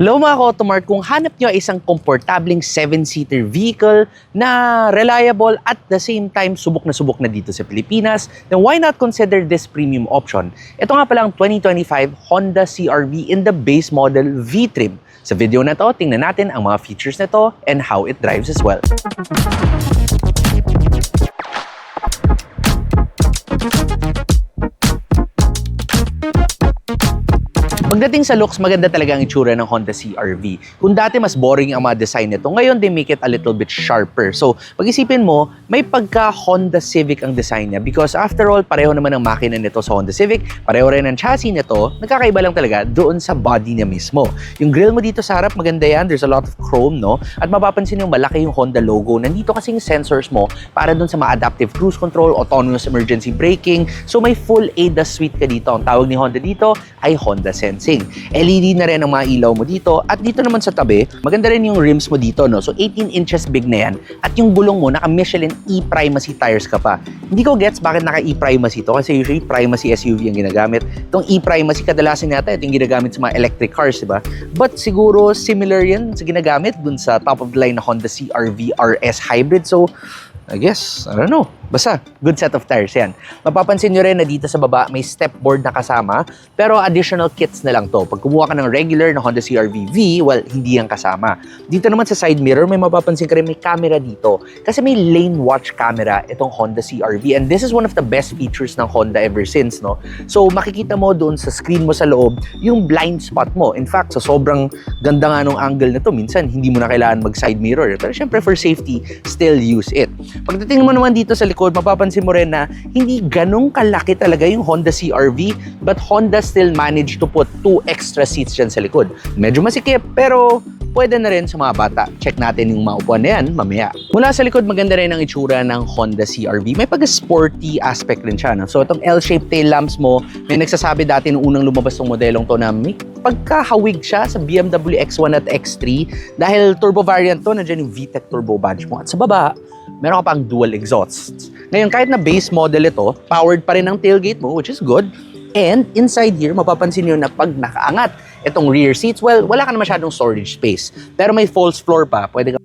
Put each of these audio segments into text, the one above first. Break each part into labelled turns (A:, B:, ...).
A: Hello mga Automart, kung hanap nyo ay isang komportabling 7-seater vehicle na reliable at the same time subok na subok na dito sa Pilipinas, then why not consider this premium option? Ito nga palang 2025 Honda CRV in the base model V-Trim. Sa video na to, tingnan natin ang mga features nito and how it drives as well. Pagdating sa looks, maganda talaga ang itsura ng Honda CRV. Kung dati mas boring ang mga design nito, ngayon they make it a little bit sharper. So, pag-isipin mo, may pagka Honda Civic ang design niya because after all, pareho naman ang makina nito sa Honda Civic, pareho rin ang chassis nito, nagkakaiba lang talaga doon sa body niya mismo. Yung grill mo dito sa harap, maganda yan. There's a lot of chrome, no? At mapapansin yung malaki yung Honda logo. Nandito kasing sensors mo para doon sa mga adaptive cruise control, autonomous emergency braking. So, may full ADAS suite ka dito. Ang tawag ni Honda dito ay Honda Sensing. LED na rin ang mga ilaw mo dito. At dito naman sa tabi, maganda rin yung rims mo dito, no? So 18 inches big na yan. At yung gulong mo, naka Michelin E-Primacy tires ka pa. Hindi ko gets bakit naka E-Primacy to kasi usually Primacy SUV ang ginagamit. Itong E-Primacy kadalasan yata ito yung ginagamit sa mga electric cars, di ba? But siguro similar yan sa ginagamit dun sa top of the line na Honda CRV RS Hybrid. So, I guess, I don't know. Basta, good set of tires yan. Mapapansin nyo rin na dito sa baba may step board na kasama, pero additional kits na lang to. Pag kumuha ka ng regular na Honda CR-V V, well, hindi yan kasama. Dito naman sa side mirror, may mapapansin ka rin may camera dito. Kasi may lane watch camera itong Honda CR-V. And this is one of the best features ng Honda ever since, no? So, makikita mo doon sa screen mo sa loob, yung blind spot mo. In fact, sa sobrang ganda nga nung angle na to, minsan hindi mo na kailangan mag-side mirror. Pero syempre, for safety, still use it. Pagdating mo naman dito sa likod, mapapansin mo rin na hindi ganong kalaki talaga yung Honda CRV but Honda still managed to put two extra seats dyan sa likod. Medyo masikip pero pwede na rin sa mga bata. Check natin yung mga upuan na yan mamaya. Mula sa likod, maganda rin ang itsura ng Honda CRV. May pag-sporty aspect rin siya. No? So itong L-shaped tail lamps mo, may nagsasabi dati nung unang lumabas tong modelong to na may pagkahawig siya sa BMW X1 at X3 dahil turbo variant to, nandiyan yung VTEC turbo badge mo. At sa baba, meron ka pang dual exhausts. Ngayon, kahit na base model ito, powered pa rin ang tailgate mo, which is good. And inside here, mapapansin nyo na pag nakaangat itong rear seats, well, wala ka na masyadong storage space. Pero may false floor pa, pwede ka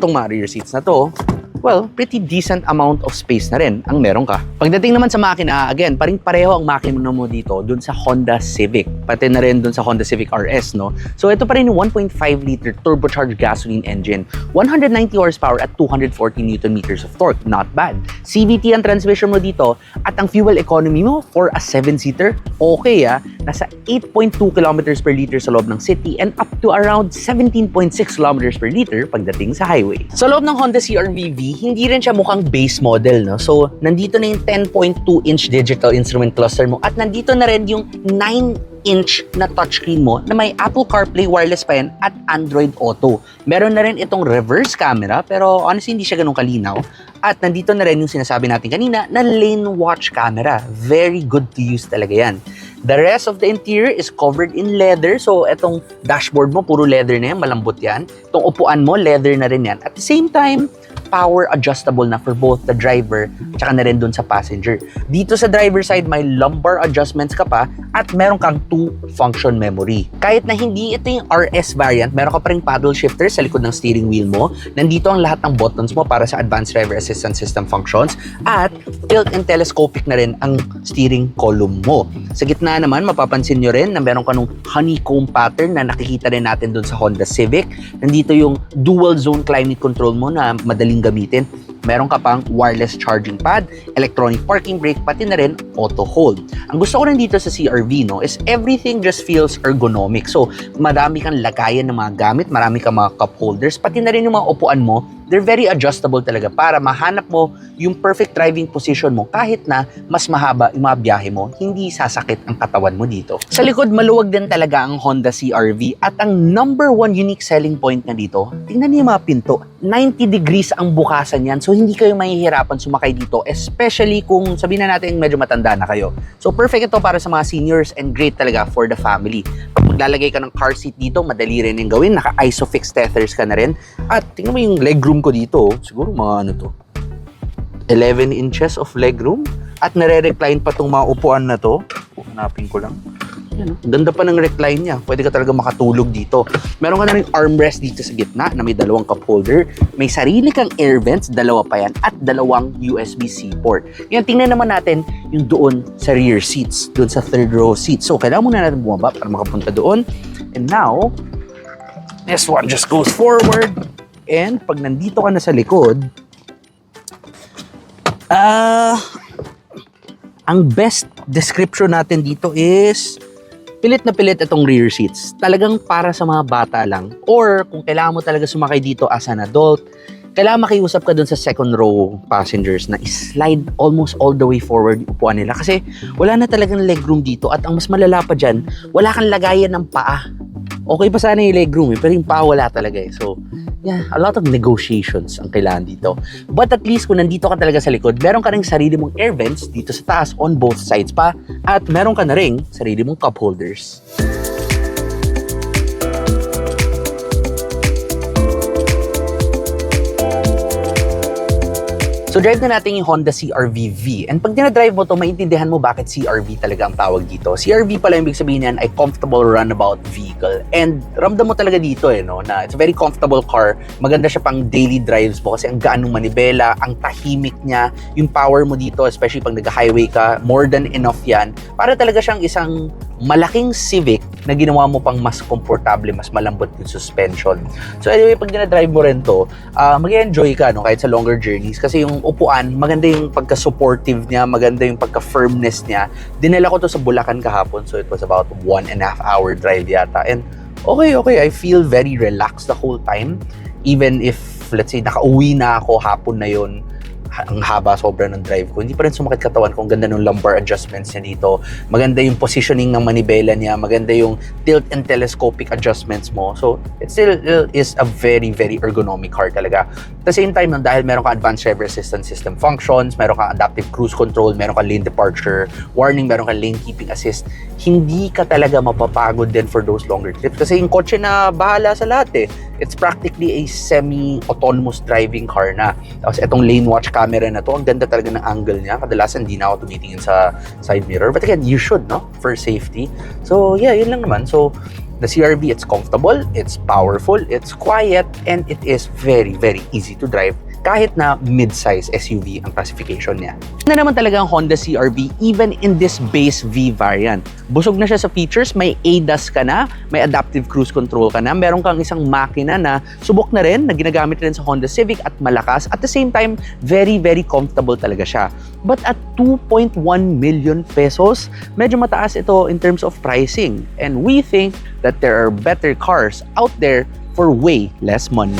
A: itong mga rear seats na to, well, pretty decent amount of space na rin ang meron ka. Pagdating naman sa makina, again, paring pareho ang makina mo dito dun sa Honda Civic. Pati na rin dun sa Honda Civic RS, no? So ito pa rin yung 1.5 liter turbocharged gasoline engine. 190 horsepower at 240 newton meters of torque. Not bad. CVT ang transmission mo dito at ang fuel economy mo for a 7-seater, okay ah. Nasa 8.2 kilometers per liter sa loob ng city and up to around 17.6 kilometers per liter pagdating sa highway. Sa loob ng Honda CR-V Hindi rin siya mukhang base model, no? So, nandito na yung 10.2-inch digital instrument cluster mo at nandito na rin yung 9-inch na touchscreen mo na may Apple CarPlay wireless pa yan at Android Auto. Meron na rin itong reverse camera pero honestly hindi siya ganun kalinaw. At nandito na rin yung sinasabi natin kanina na lane watch camera. Very good to use talaga yan. The rest of the interior is covered in leather. So, itong dashboard mo, puro leather na yan, malambot yan. Itong upuan mo, leather na rin yan. At the same time, power adjustable na for both the driver tsaka na rin dun sa passenger. Dito sa driver side, may lumbar adjustments ka pa at meron kang two function memory. Kahit na hindi ito yung RS variant, meron ka pa rin paddle shifter sa likod ng steering wheel mo. Nandito ang lahat ng buttons mo para sa advanced driver assistance system functions at tilt and telescopic na rin ang steering column mo. Sa gitna naman, mapapansin nyo rin na meron ka nung honeycomb pattern na nakikita rin natin dun sa Honda Civic. Nandito yung dual zone climate control mo na madaling gamitin. Meron ka pang wireless charging pad, electronic parking brake, pati na rin auto hold. Ang gusto ko rin dito sa CRV no, is everything just feels ergonomic. So, madami kang lagayan ng mga gamit, marami kang mga cup holders, pati na rin yung mga upuan mo, they're very adjustable talaga para mahanap mo yung perfect driving position mo kahit na mas mahaba yung mga biyahe mo, hindi sasakit ang katawan mo dito. Sa likod, maluwag din talaga ang Honda CRV at ang number one unique selling point na dito, tingnan niyo yung mga pinto. 90 degrees ang bukasan yan, so hindi kayo mahihirapan sumakay dito, especially kung sabihin na natin medyo matanda na kayo. So perfect ito para sa mga seniors and great talaga for the family. Pag maglalagay ka ng car seat dito, madali rin yung gawin, naka-isofix tethers ka na rin. At tingnan mo yung legroom ko dito, siguro mga ano to, 11 inches of legroom at nare-recline pa tong mga upuan na to. Hanapin ko lang. Yan, oh. Ganda pa ng recline niya. Pwede ka talaga makatulog dito. Meron ka na rin armrest dito sa gitna na may dalawang cup holder. May sarili kang air vents, dalawa pa yan, at dalawang USB-C port. Yan, tingnan naman natin yung doon sa rear seats, doon sa third row seats. So, kailangan muna natin bumaba para makapunta doon. And now, this one just goes forward. And pag nandito ka na sa likod, ah, ang best description natin dito is pilit na pilit itong rear seats. Talagang para sa mga bata lang. Or kung kailangan mo talaga sumakay dito as an adult, kailangan makiusap ka dun sa second row passengers na slide almost all the way forward yung upuan nila. Kasi wala na talagang legroom dito at ang mas malala pa dyan, wala kang lagayan ng paa. Okay pa sana yung legroom eh, pero yung paa wala talaga eh. So, yeah, a lot of negotiations ang kailangan dito. But at least kung nandito ka talaga sa likod, meron ka rin sarili mong air vents dito sa taas on both sides pa at meron ka na rin sarili mong cup holders. So drive na natin yung Honda CRV-V. And pag dinadrive mo to, maintindihan mo bakit CRV talaga ang tawag dito. CRV pala ibig sabihin yan ay comfortable runabout vehicle. And ramdam mo talaga dito eh, no, na it's a very comfortable car. Maganda siya pang daily drives mo kasi ang gaan ng manibela, ang tahimik niya, yung power mo dito, especially pag nag-highway ka, more than enough yan. Para talaga siyang isang malaking Civic na ginawa mo pang mas komportable, mas malambot yung suspension. So anyway, pag dinadrive mo rin to, uh, mag-enjoy ka no, kahit sa longer journeys kasi yung upuan, maganda yung pagka-supportive niya, maganda yung pagka-firmness niya. Dinala ko to sa Bulacan kahapon, so it was about one and a half hour drive yata. And okay, okay, I feel very relaxed the whole time. Even if, let's say, nakauwi na ako hapon na yon ang haba sobra ng drive ko. Hindi pa rin sumakit katawan ko. Ang ganda ng lumbar adjustments niya dito. Maganda yung positioning ng manibela niya. Maganda yung tilt and telescopic adjustments mo. So, it still is a very, very ergonomic car talaga. At the same time, dahil meron ka advanced driver assistance system functions, meron ka adaptive cruise control, meron ka lane departure warning, meron ka lane keeping assist, hindi ka talaga mapapagod din for those longer trips. Kasi yung kotse na bahala sa lahat eh. It's practically a semi-autonomous driving car na. Tapos itong lane watch camera na to, ang ganda talaga ng angle niya. Kadalasan hindi na ako tumitingin sa side mirror. But again, you should, no? For safety. So yeah, yun lang naman. So the CRV, it's comfortable, it's powerful, it's quiet, and it is very, very easy to drive kahit na mid-size SUV ang classification niya. Na naman talaga ang Honda CRV even in this base V variant. Busog na siya sa features, may ADAS ka na, may adaptive cruise control ka na, meron kang isang makina na subok na rin, na ginagamit rin sa Honda Civic at malakas. At the same time, very, very comfortable talaga siya. But at 2.1 million pesos, medyo mataas ito in terms of pricing. And we think that there are better cars out there for way less money.